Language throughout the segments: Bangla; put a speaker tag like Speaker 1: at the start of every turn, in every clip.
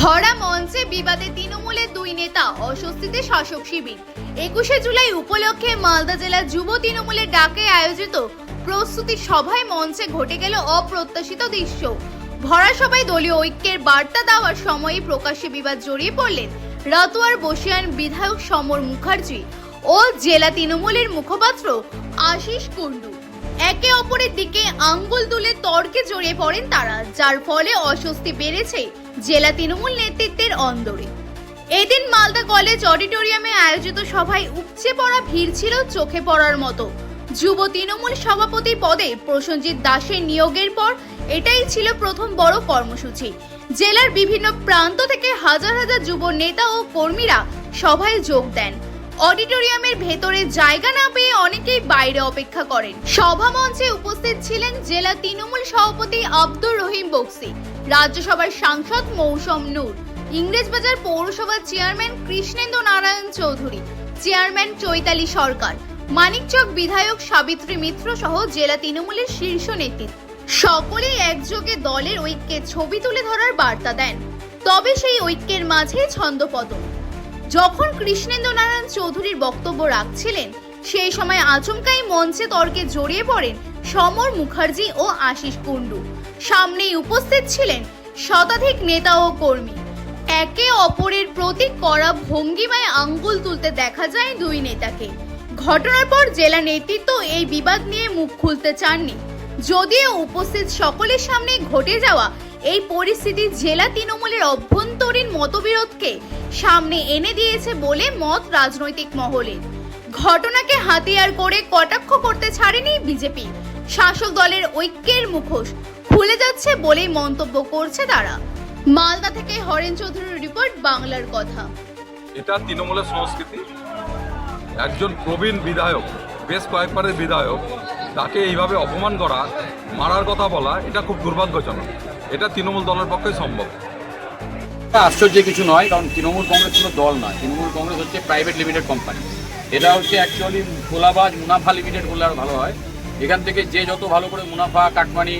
Speaker 1: ভরা মঞ্চে বিবাদে তৃণমূলের দুই নেতা, অস্বস্তিতে শাসক শিবির। একুশে জুলাই উপলক্ষে মালদা জেলা যুব তৃণমূলের ডাকে আয়োজিত প্রস্তুতি সভায় মঞ্চে ঘটে গেল অপ্রত্যাশিত দৃশ্য। ভরা সভায় দলীয় ঐক্যের বার্তা দেওয়ার সময়ে প্রকাশ্যে বিবাদ জড়িয়ে পড়লেন রাতোয়ার বসিয়ান বিধায়ক সমর মুখার্জি ও জেলা তৃণমূলের মুখপাত্র আশিস কুন্ডু একে অপরের দিকে আঙ্গুল তুলে তর্কে জড়িয়ে পড়েন তারা, যার ফলে অস্বস্তি বেড়েছে জেলা তৃণমূল নেতৃত্বের অন্দরে। এদিন মালদা কলেজ অডিটোরিয়ামে আয়োজিত সভায় উপচে পড়া ভিড় ছিল চোখে পড়ার মতো। যুব তৃণমূল সভাপতি পদে প্রসঞ্জিৎ দাসের নিয়োগের পর এটাই ছিল প্রথম বড় কর্মসূচি। জেলার বিভিন্ন প্রান্ত থেকে হাজার হাজার যুব নেতা ও কর্মীরা সভায় যোগ দেন। অডিটোরিয়ামের ভেতরে জায়গা না পেয়ে অনেকেই বাইরে অপেক্ষা করেন। সভা মঞ্চে উপস্থিত ছিলেন জেলা তৃণমূল সভাপতি আব্দুর রহিম বক্সি, রাজ্যসভার সাংসদ মৌসম নূর, ইংরেজবাজার পৌরসভার চেয়ারম্যান কৃষ্ণেন্দ্র নারায়ণ চৌধুরী, চেয়ারম্যান চৈতালি সরকার মানিকচক বিধায়ক সাবিত্রী মিত্র সহ জেলা তৃণমূলের শীর্ষ নেতৃত্ব। সকলেই একযোগে দলের ঐক্যে ছবি তুলে ধরার বার্তা দেন। তবে সেই ঐক্যের মাঝে ছন্দপতন। যখন কৃষ্ণেন্দ্র নারায়ণ চৌধুরীর বক্তব্য রাখছিলেন, সেই সময় আচমকাই মঞ্চে তর্কে জড়িয়ে পড়েন সমর মুখার্জি ও আশিস কুণ্ডু। সামনেই উপস্থিত ছিলেন শতাধিক নেতা ও কর্মী। একে অপরের প্রতি করা ভঙ্গিমায় আঙ্গুল তুলতে দেখা যায় দুই নেতাকে। ঘটনার পর জেলা নেতৃত্ব এই বিবাদ নিয়ে মুখ খুলতে চাননি। যদিও উপস্থিত সকলের সামনে ঘটে যাওয়া এই পরিস্থিতি জেলা তৃণমূলের অভ্যন্তরীণ মতবিরোধকে সামনে এনে দিয়েছে বলে মত রাজনৈতিক মহলে। ঘটনাকে হাতিয়ার করে কটাক্ষ করতে ছাড়েনি বিজেপি। শাসক দলের ঐক্যের মুখোশ খুলে যাচ্ছে বলেই মন্তব্য করছে তারা। মালদা থেকে হরেন চৌধুরীর রিপোর্ট, বাংলার কথা।
Speaker 2: এটা তৃণমূলের সংস্কৃতি। একজন প্রবীণ বিধায়ক, বেশ কয়েকবারের বিধায়ক, তাকে এইভাবে অপমান করা, মারার কথা বলা, এটা খুব দুর্ভাগ্যজনক। এটা তৃণমূল দলের পক্ষে সম্ভব।
Speaker 3: এটা আশ্চর্যের কিছু নয়, কারণ তৃণমূল কংগ্রেস কোনো দল নয়। তৃণমূল কংগ্রেস হচ্ছে প্রাইভেট লিমিটেড কোম্পানি এটা হচ্ছে অ্যাকচুয়ালি খোলাবাজ মুনাফা লিমিটেড বললে আর ভালো হয়। এখান থেকে যে যত ভালো করে মুনাফা, কাটমানি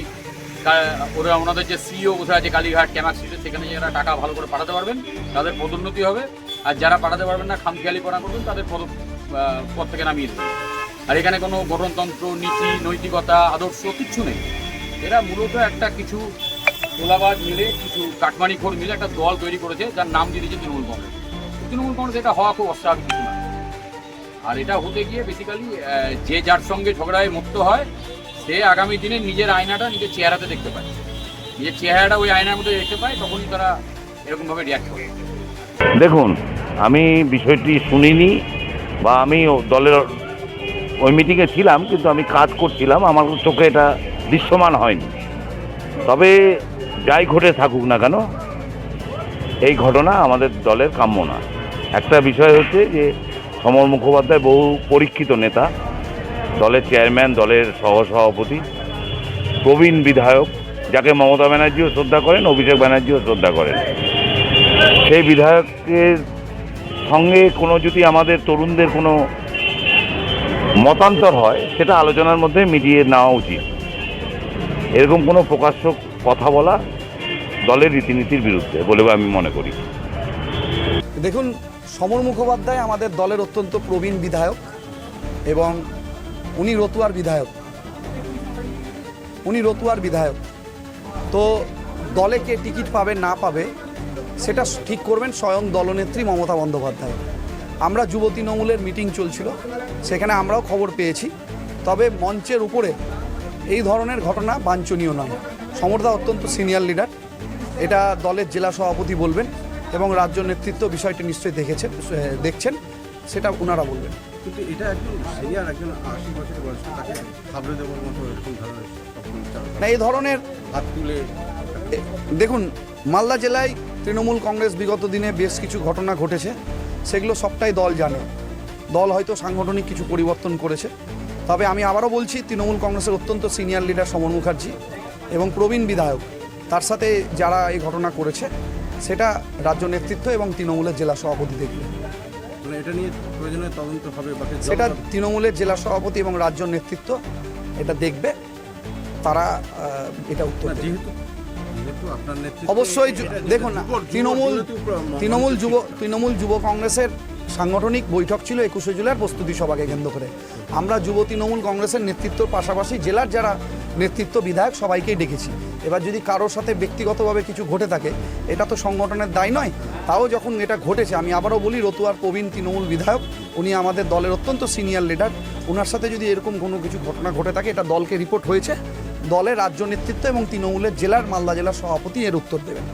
Speaker 3: ওরা ওনাদের যে সিইও বসে আছে, কালীঘাট ক্যামাক স্ট্রিটে সেখানে যারা টাকা ভালো করে পাঠাতে পারবেন, তাদের পদোন্নতি হবে। আর যারা পাঠাতে পারবেন না খামখেয়ালি করা করবেন, তাদের পদ পদ থেকে নামিয়ে দেবেন। আর এখানে কোনো গঠনতন্ত্র, নীতি, নৈতিকতা, আদর্শ, কিচ্ছু নেই। এরা মূলত একটা কিছু তোলাবাজ মিলে কিছু কাটমানি খোর মিলে একটা দল তৈরি করেছে, যার নাম দিয়ে দিয়েছে তৃণমূল কংগ্রেস। তৃণমূল কংগ্রেস এটা হওয়া খুব অস্বাভাবিক কিছু না। আর এটা হতে গিয়ে বেসিক্যালি যে যার সঙ্গে ঝগড়ায় মুক্ত হয়, সে আগামী দিনে নিজের আয়নাটা নিজের চেহারাতে দেখতে পায়। নিজের চেহারাটা ওই আয়নার মধ্যে দেখতে পায়, তখনই তারা এরকমভাবে রিয়াক্ট করে।
Speaker 4: দেখুন, আমি বিষয়টি শুনিনি বা আমি দলের ওই মিটিংয়ে ছিলাম, কিন্তু আমি কাজ করছিলাম, আমার চোখে এটা দৃশ্যমান হয়নি। তবে যাই ঘটে থাকুক না কেন, এই ঘটনা আমাদের দলের কাম্য না। একটা বিষয় হচ্ছে যে সমর মুখোপাধ্যায় বহু পরীক্ষিত নেতা, দলের চেয়ারম্যান, দলের সহসভাপতি, প্রবীণ বিধায়ক, যাকে মমতা ব্যানার্জিও শ্রদ্ধা করেন, অভিষেক ব্যানার্জিও শ্রদ্ধা করেন। সেই বিধায়কের সঙ্গে কোনো যদি আমাদের তরুণদের কোনো মতান্তর হয়, সেটা আলোচনার মধ্যে মিটিয়ে নেওয়া উচিত। এরকম কোনো প্রকাশ্য কথা বলা দলের রীতিনীতির বিরুদ্ধে বলে আমি মনে করি।
Speaker 5: দেখুন, সমর মুখোপাধ্যায় আমাদের দলের অত্যন্ত প্রবীণ বিধায়ক এবং উনি রতুয়ার বিধায়ক। উনি রতুয়ার বিধায়ক। তো দলে কে টিকিট পাবে, না পাবে, সেটা ঠিক করবেন স্বয়ং দলনেত্রী মমতা বন্দ্যোপাধ্যায়। আমরা যুব তৃণমূলের মিটিং চলছিল, সেখানে আমরাও খবর পেয়েছি। তবে মঞ্চের উপরে এই ধরনের ঘটনা বাঞ্ছনীয় নয়। সমরদা অত্যন্ত সিনিয়র লিডার। এটা দলের জেলা সভাপতি বলবেন এবং রাজ্য নেতৃত্ব বিষয়টি নিশ্চয়ই দেখেছেন দেখছেন সেটা ওনারা বলবেন।
Speaker 6: কিন্তু এটা একজন সিনিয়র একজন আশি বছরের বয়স্ক তাকে খাবড়ে দেওয়ার মতো এরকম ধরনের
Speaker 5: না এই ধরনের
Speaker 6: হাত তুলে
Speaker 5: দেখুন মালদা জেলায় তৃণমূল কংগ্রেস বিগত দিনে বেশ কিছু ঘটনা ঘটেছে সেগুলো সবটাই দল জানে। দল হয়তো সাংগঠনিক কিছু পরিবর্তন করেছে। তবে আমি আবারও বলছি তৃণমূল কংগ্রেসের অত্যন্ত সিনিয়র লিডার সমর মুখার্জি। এবং প্রবীণ বিধায়ক তার সাথে যারা এই ঘটনা করেছে সেটা রাজ্য নেতৃত্ব এবং তৃণমূলের জেলা সভাপতি দেখবে।
Speaker 6: মানে এটা নিয়ে প্রয়োজনীয় তদন্ত হবে
Speaker 5: সেটা তৃণমূলের জেলা সভাপতি এবং রাজ্য নেতৃত্ব এটা দেখবে তারা এটা উত্তর
Speaker 6: যেহেতু
Speaker 5: অবশ্যই দেখুন না তৃণমূল তৃণমূল যুব তৃণমূল যুব কংগ্রেসের সাংগঠনিক বৈঠক ছিল একুশে জুলাইয়ের প্রস্তুতি সভাকে কেন্দ্র করে। আমরা যুব তৃণমূল কংগ্রেসের নেতৃত্বর পাশাপাশি জেলার যারা নেতৃত্ব বিধায়ক সবাইকেই ডেকেছি। এবার যদি কারোর সাথে ব্যক্তিগতভাবে কিছু ঘটে থাকে, এটা তো সংগঠনের দায় নয়, তাও যখন এটা ঘটেছে, আমি আবারও বলি, রতুয়ার প্রবীণ তৃণমূল বিধায়ক, উনি আমাদের দলের অত্যন্ত সিনিয়র লিডার ওনার সাথে যদি এরকম কোনো কিছু ঘটনা ঘটে থাকে, এটা দলকে রিপোর্ট হয়েছে। দলের রাজ্য নেতৃত্ব এবং তৃণমূলের জেলার মালদা জেলার সভাপতি এর উত্তর দেবেন।